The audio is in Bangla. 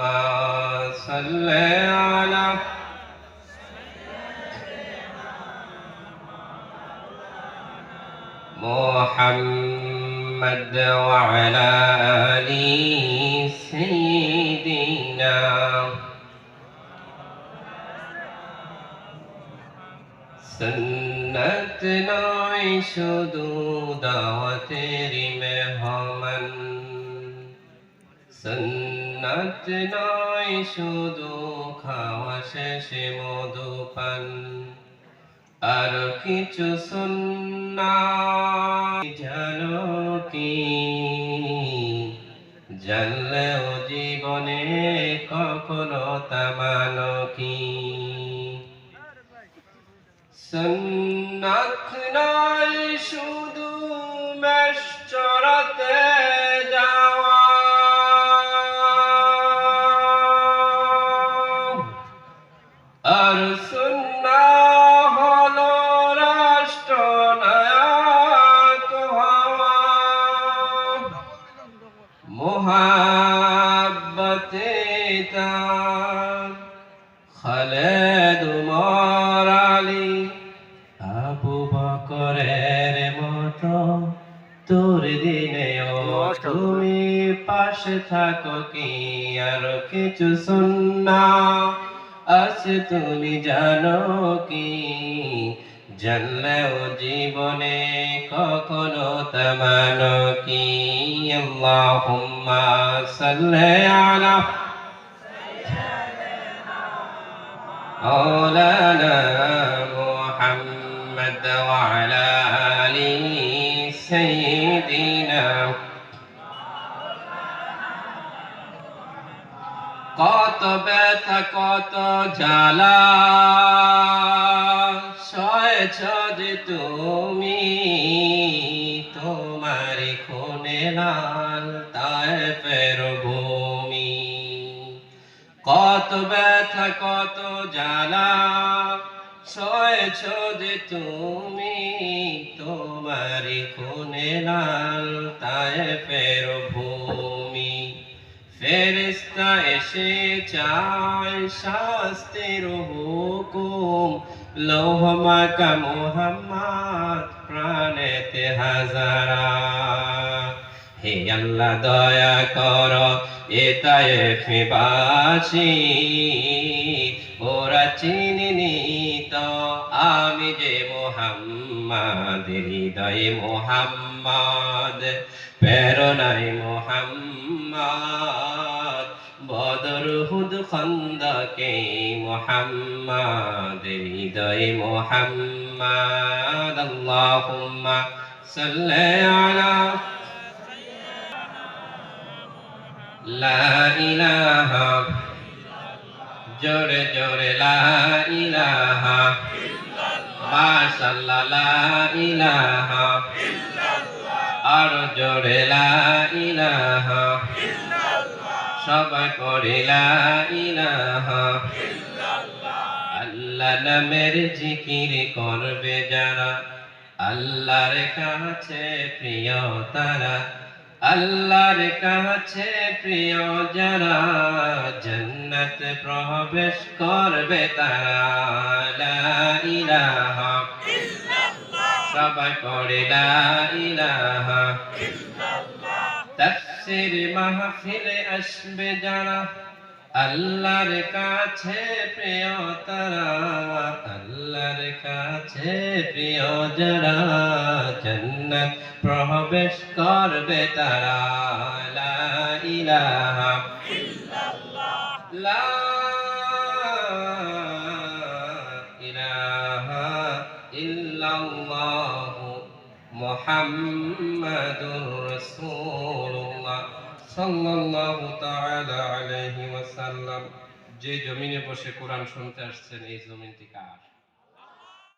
صل على محمد وعلى آل سيدنا سنت نعيش دودا وتري مهمن سنت সন্নত নয়, শুধু খাওয়া শেষে মধুপান আর কিছু সুন্না কি জানলেও জীবনে কখনো তামানো কি সন্ন্যাত নয়, শুধু মেষ চড়াতে যাওয়া খালেদ উমর আলী আবু বকরের মতো তোর দিনে তুমি পাশে থাকো কি? আর কিছু শুননা আছে তুমি জানো কি? জানলেও জীবনে কখনো তেমন কি? আল্লাহুম্মা সাল্লি আলা مولانا محمد وعلى آل سيدنا কত ব্যথা কত জ্বালা সয়েছ যে তুমি তোমার খুনে লাল তাই ফের ভূমি কত ব্যথা কত জ্বালা সয়েছ যে তুমি তোমার খুনে লাল, তাই ফের ভূমি। ফেরিস্তা এসে চায় শাস্তির হুকুম। লৌহমাকা মোহাম্মদ প্রাণেতে হাজারা। হে আল্লাহ দয়া কর এতায় বাসি ওরা চিনিনি তো আমি যে মোহাম্মদ, হৃদয়ে মোহাম্মদ, প্রেরণায় মোহাম্মদ। বদর হুদ খন্দকে মোহাম্মদ, হৃদয়ে মোহাম্মদ। আল্লাহুম্মা সাল্লি আলা লা ইলাহা জোরে জোরে লা ইলাহা মাশাআল্লাহ লা ইলাহা আর জোরে লা ইলাহা সবাই পড়ে লা ইলাহা আল্লাহ নামের জিকির করবে যারা আল্লাহর কাছে প্রিয় তারা আল্লাহর কাছে প্রিয় যারা জন্নত প্রবেশ করবে তারা সবাই পড়ে তাফসীর মাহফিলে আসবে যারা আল্লাহর কাছে প্রিয় তারা, আল্লাহর কাছে প্রিয় যারা, জন্নত প্রবেশ করবে তারা। লা ইলাহা লা ইলাহা ইল্লাল্লাহ। রাসূলুল্লাহ সাল্লাল্লাহু তাআলা আলাইহি ওয়াসাল্লাম যে জমিনে বসে কোরআন শুনতে আসছেন এই জমিনটি কার?